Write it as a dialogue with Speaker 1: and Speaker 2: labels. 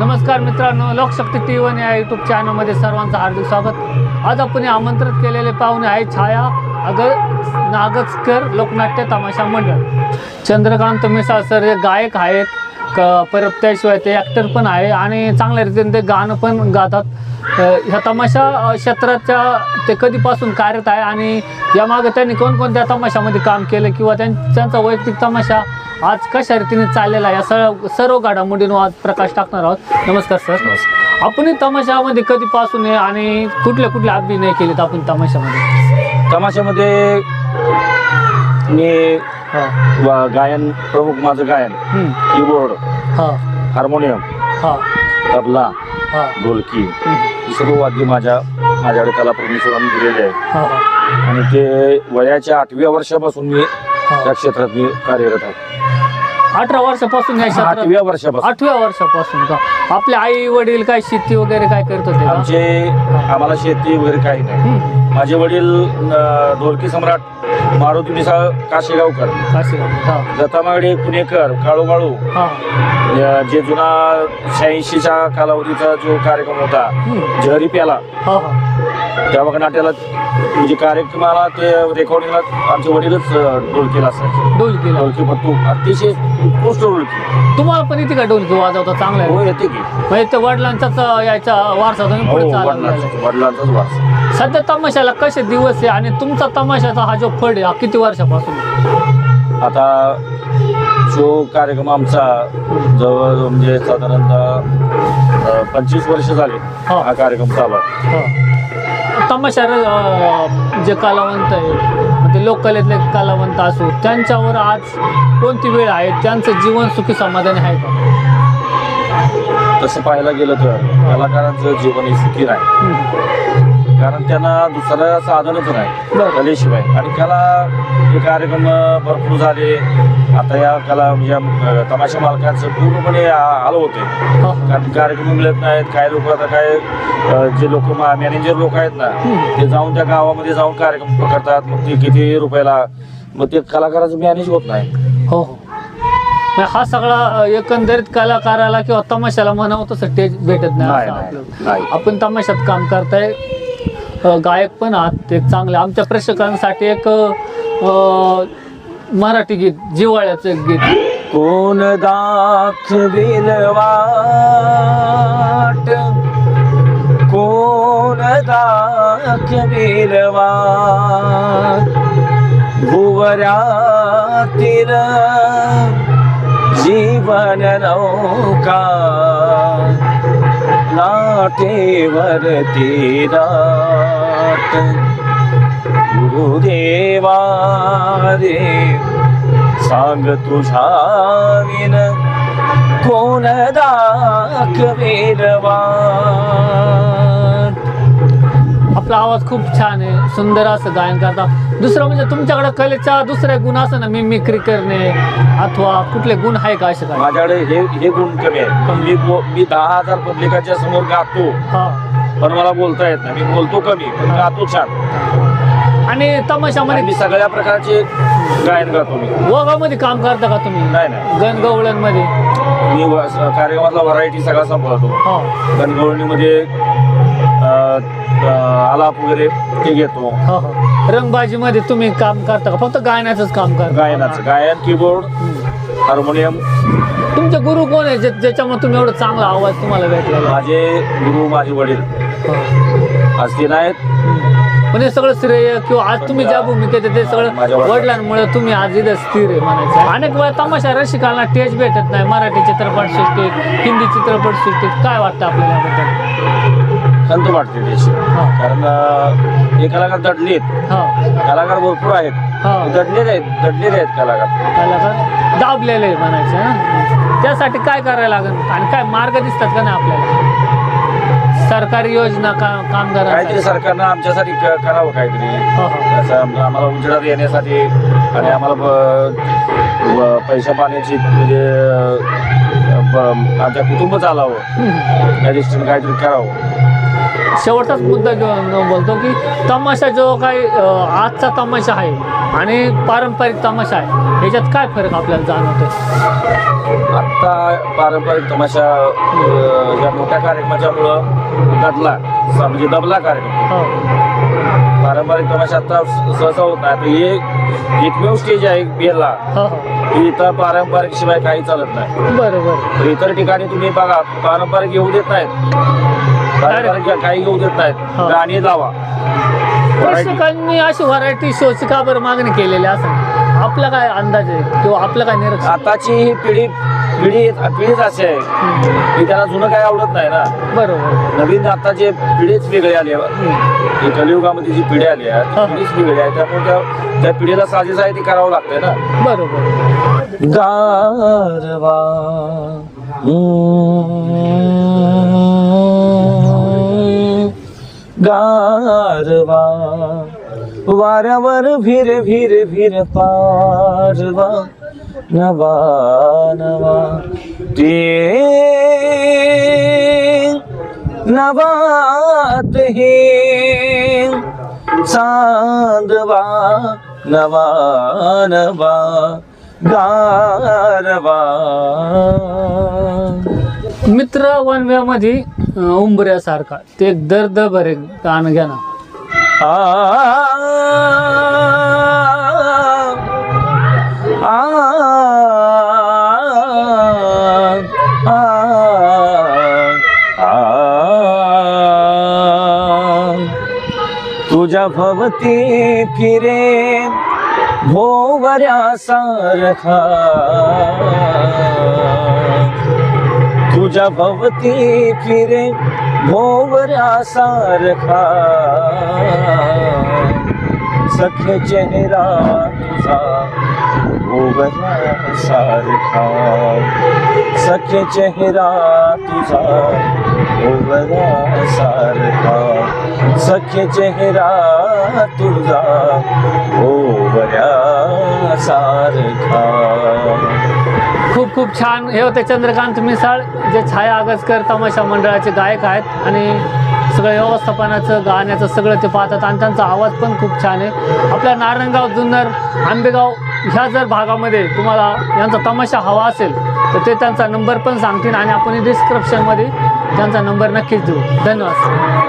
Speaker 1: नमस्कार मित्रांनो Lokshakti T one या यूट्यूब चॅनलमध्ये सर्वांचं हार्दिक स्वागत. आज आपण आमंत्रित केलेले पाहुणे आहे छाया अगर नागजकर लोकनाट्य तमाशा मंडळ. चंद्रकांत मिसाळ सर हे गायक आहेत क परत त्याशिवाय ते ॲक्टर पण आहे आणि चांगल्या रीतीने ते गाणं पण गातात. ह्या तमाशा क्षेत्राच्या ते कधीपासून कार्यरत आहे आणि यामागे त्यांनी कोणकोणत्या तमाशामध्ये काम केलं किंवा त्यांचा वैयक्तिक तमाशा आज कशा रीतीने चाललेला आहे? या सर्व सर्व घडामोडींवर आज प्रकाश टाकणार आहोत. नमस्कार सर. आपण हे तमाशामध्ये कधीपासून आहे आणि कुठले कुठले अभिनय केलेत आपण तमाशामध्ये?
Speaker 2: तमाशामध्ये मी
Speaker 1: हा.
Speaker 2: वा- गायन प्रमुख माझं गायन
Speaker 1: हम्म.
Speaker 2: कीबोर्ड
Speaker 1: हा.
Speaker 2: हार्मोनियम
Speaker 1: हा.
Speaker 2: तबला
Speaker 1: हा.
Speaker 2: ढोलकी
Speaker 1: हम्म.
Speaker 2: ही सर्व वाद्य माझ्या माझ्याकडे कला परमेश्वरांनी दिलेले आहे.
Speaker 1: हा हा.
Speaker 2: आणि ते वयाच्या आठव्या वर्षापासून मी. त्या क्षेत्रात मी कार्यरत आहे.
Speaker 1: अठरा वर्षापासून या क्षेत्रात
Speaker 2: आठव्या वर्षापासून.
Speaker 1: आठव्या वर्षापासून का? आपले आई वडील काय शेती वगैरे काय करत होते का?
Speaker 2: आमचे आम्हाला शेती वगैरे काही नाही.
Speaker 1: हम्म.
Speaker 2: माझे वडील अं, ढोलकी सम्राट मारुती मिसाळ काशेगावकर.
Speaker 1: काशीगाव. हा.
Speaker 2: दत्तामागडे पुणेकर काळू बाळू
Speaker 1: हा.
Speaker 2: या- जे जुना शहाऐंशीच्या कालावधीचा जो कार्यक्रम होता
Speaker 1: हम्म.
Speaker 2: जहरी प्याला
Speaker 1: हा हा.
Speaker 2: त्या बघा नाट्याला म्हणजे कार्यक्रमाला ते रेकॉर्डिंगला आमचे वडीलच ढोलकीला असायचे ढोलकी पट्टू अतिशय उत्कृष्ट ढोलकी
Speaker 1: तुम्हाला पण येते का ढोलकी वाजवता चांगला आहे
Speaker 2: हो येते की
Speaker 1: म्हणजे ते वडिलांचाच यायचा वारसा तुम्ही
Speaker 2: हो
Speaker 1: पुढे
Speaker 2: वडिलांचा. वडिलांचाच वारसा
Speaker 1: सध्या तमाशाला कसे दिवस आहे आणि तुमचा तमाशाचा हा जो फड आहे हा किती वर्षापासून आहे?
Speaker 2: आता जो कार्यक्रम आमचा जवळ म्हणजे साधारणतः पंचवीस वर्ष झाले
Speaker 1: हा.
Speaker 2: हा कार्यक्रम चालू आहे
Speaker 1: हा. तमाशा अं, जे कलावंत आहे म्हणजे लोककलेतले कलावंत असो त्यांच्यावर आज कोणती वेळ आहे? त्यांचं जीवन सुखी समाधानी आहे का?
Speaker 2: तसं पाहायला गेलं तर कलाकारांचं जीवन हे सुखी नाही
Speaker 1: हम्म.
Speaker 2: कारण त्यांना दुसरं साधनच नाही. कलेशिवाय आणि कला हे कार्यक्रम भरपूर झाले आता या कला म्हणजे तमाशा मालकांचं पूर्णपणे आलं होते. कारण कार्यक्रम मिळत नाहीत काय लोक आता काय जे लोक मॅनेजर लोक आहेत ना. ते जाऊन त्या गावामध्ये जाऊन कार्यक्रम करतात मग ते किती रुपयाला मग ते कलाकाराचं मॅनेज होत नाही
Speaker 1: हो हो हा सगळा एकंदरीत कलाकाराला किंवा तमाशाला म्हणावं तसं स्टेज भेटत नाही. आपण तमाशात काम करताय गायक पण आहात एक चांगले. आमच्या प्रेक्षकांसाठी एक मराठी गीत जिवाळ्याचं एक गीत.
Speaker 2: कोण दाखविल वाट? कोण दाखविल वाट? भुवऱ्यातील जीवन नौका. लाटेवर रात। गुरुदेवा रे सांग तुझा विन कोण दाखवेल
Speaker 1: आपला आवाज खूप छान आहे सुंदर असं गायन करता. दुसरं म्हणजे तुमच्याकडे कलेचा दुसरे गुण असं ना मिमिक्री करणे अथवा कुठले गुण आहे का असे काय
Speaker 2: माझ्याकडे हे हे गुण कमी आहे मी बो- मी दहा हजार पब्लिकाच्या समोर गातो.
Speaker 1: हा.
Speaker 2: पण मला बोलता येत नाही. मी बोलतो कमी पण गातो छान.
Speaker 1: आणि
Speaker 2: आणि
Speaker 1: तमाशामध्ये
Speaker 2: मी सगळ्या प्रकारचे गायन गातो मी.
Speaker 1: वगामध्ये काम करता का तुम्ही?
Speaker 2: नाही नाही.
Speaker 1: गणगवळणमध्ये
Speaker 2: मी व- कार्यक्रमातला व्हरायटी सगळा सांभाळतो.
Speaker 1: हो.
Speaker 2: गणगवळणीमध्ये आलाप वगैरे ते घेतो
Speaker 1: हो हो रंगबाजीमध्ये तुम्ही काम करता का फक्त गायनाचंच काम करता
Speaker 2: गायनाचं गायन कीबोर्ड. हार्मोनियम
Speaker 1: तुमचे गुरु कोण आहे जे- ज्याच्यामुळे तुम्ही एवढा चांगला आवाज तुम्हाला भेटलेला आहे?
Speaker 2: माझे गुरु माझे वडील
Speaker 1: हो.
Speaker 2: आज ते नाहीत.
Speaker 1: पण हे सगळं श्रेय किंवा आज तुम्ही ज्या भूमिकेत आहे ते सगळं वडिलांमुळे तुम्ही आज इथं स्थिर आहे म्हणायचं. अनेक वेळा तमाशा रसिकांना टेज भेटत नाही. मराठी चित्रपट सृष्टीत हिंदी चित्रपट सृष्टीत काय वाटतं आपल्याला याबद्दल?
Speaker 2: खंत वाटते त्याची.
Speaker 1: हा.
Speaker 2: कारण हे कलाकार दडलेत
Speaker 1: हो.
Speaker 2: कलाकार भरपूर आहेत. दडलेले आहेत दडलेले आहेत कलाकार.
Speaker 1: कलाकार दाबलेले म्हणायचं त्यासाठी काय करायला लागेल? आणि काय मार्ग दिसतात का नाही आपल्याला? सरकारी योजना का
Speaker 2: काहीतरी
Speaker 1: कामगारांसाठी
Speaker 2: सरकारनं आमच्यासाठी क- करावं काहीतरी.
Speaker 1: हो हो.
Speaker 2: असं आम- आम्हाला उजेडात येण्यासाठी आणि आम्हाला ब- पैशा पाण्याची म्हणजे अं, ब- आमच्या कुटुंब चालावं.
Speaker 1: हम्म.
Speaker 2: दृष्टीने काहीतरी करावं.
Speaker 1: शेवटचाच मुद्दा घेऊन बोलतो की तमाशा जो काही आजचा तमाशा आहे आणि पारंपरिक तमाशा आहे याच्यात काय फरक आपल्याला जाणवतो
Speaker 2: आत्ता पारंपरिक तमाशा अं, या मोठ्या कार्यक्रमाच्यामुळं दबला म्हणजे दबला कार्यक्रम.
Speaker 1: हो.
Speaker 2: पारंपरिक तमाशा आता सहसा होत नाही. हे एकमेव स्टेज आहे बेलला
Speaker 1: हो हो.
Speaker 2: की इथं पारंपरिक शिवाय काही चालत नाही.
Speaker 1: बरोबर.
Speaker 2: तर इतर ठिकाणी तुम्ही बघा पारंपरिक येऊ देत नाहीत. काही येऊ देत नाहीत.
Speaker 1: हा.
Speaker 2: गाणी लावा Variety.
Speaker 1: प्रेक्षकांनी अशी व्हरायटी शोची का बरं मागणी केलेली असं आपला काय अंदाज आहे? किंवा आपलं काय निरीक्षण?
Speaker 2: आताची ही पिढी पिढी पिढीच अशी आहे. की त्यांना जुनं काही आवडत नाही ना.
Speaker 1: बरोबर.
Speaker 2: नवीन आता जे पिढीच वेगळी आली आहे. ही कलियुगामध्ये जी पिढी आली
Speaker 1: हा.
Speaker 2: आहे पिढीच वेगळी आहे. त्यामुळे त्या त्या पिढीला साजेस आहे ते करावं लागतंय ना.
Speaker 1: बरोबर.
Speaker 2: गारवा. गारवा वाऱ्यावर भिर भिर भिर पारवा नवा नवा ते नवात हे चांदवा नवा नवा गारवा.
Speaker 1: मित्र वनव्यामध्ये उंबऱ्यासारखा. ते दर्द भरे गाणं घ्या ना
Speaker 2: आ आ तुझ्या भवती फिरे भोवऱ्या सारखा तुझ्या भवती फिरे भोवऱ्या सारखा। सख्य चेहरा तुझा भोवऱ्या सारखा। सख्य चेहरा तुझा भोवऱ्या सारखा। सख्य चेहरा तुझा भोवऱ्या सारखा।
Speaker 1: खूप छान. हे होते चंद्रकांत मिसाळ जे छाया आगसकर तमाशा मंडळाचे गायक आहेत. आणि सगळं व्यवस्थापनाचं गाण्याचं सगळं ते पाहतात. आणि त्यांचा आवाज पण खूप छान आहे. आपल्या नारायणगाव जुन्नर आंबेगाव ह्या जर भागामध्ये तुम्हाला यांचा तमाशा हवा असेल तर ते त्यांचा नंबर पण सांगतील आणि आपण डिस्क्रिप्शनमध्ये त्यांचा नंबर नक्कीच देऊ. धन्यवाद.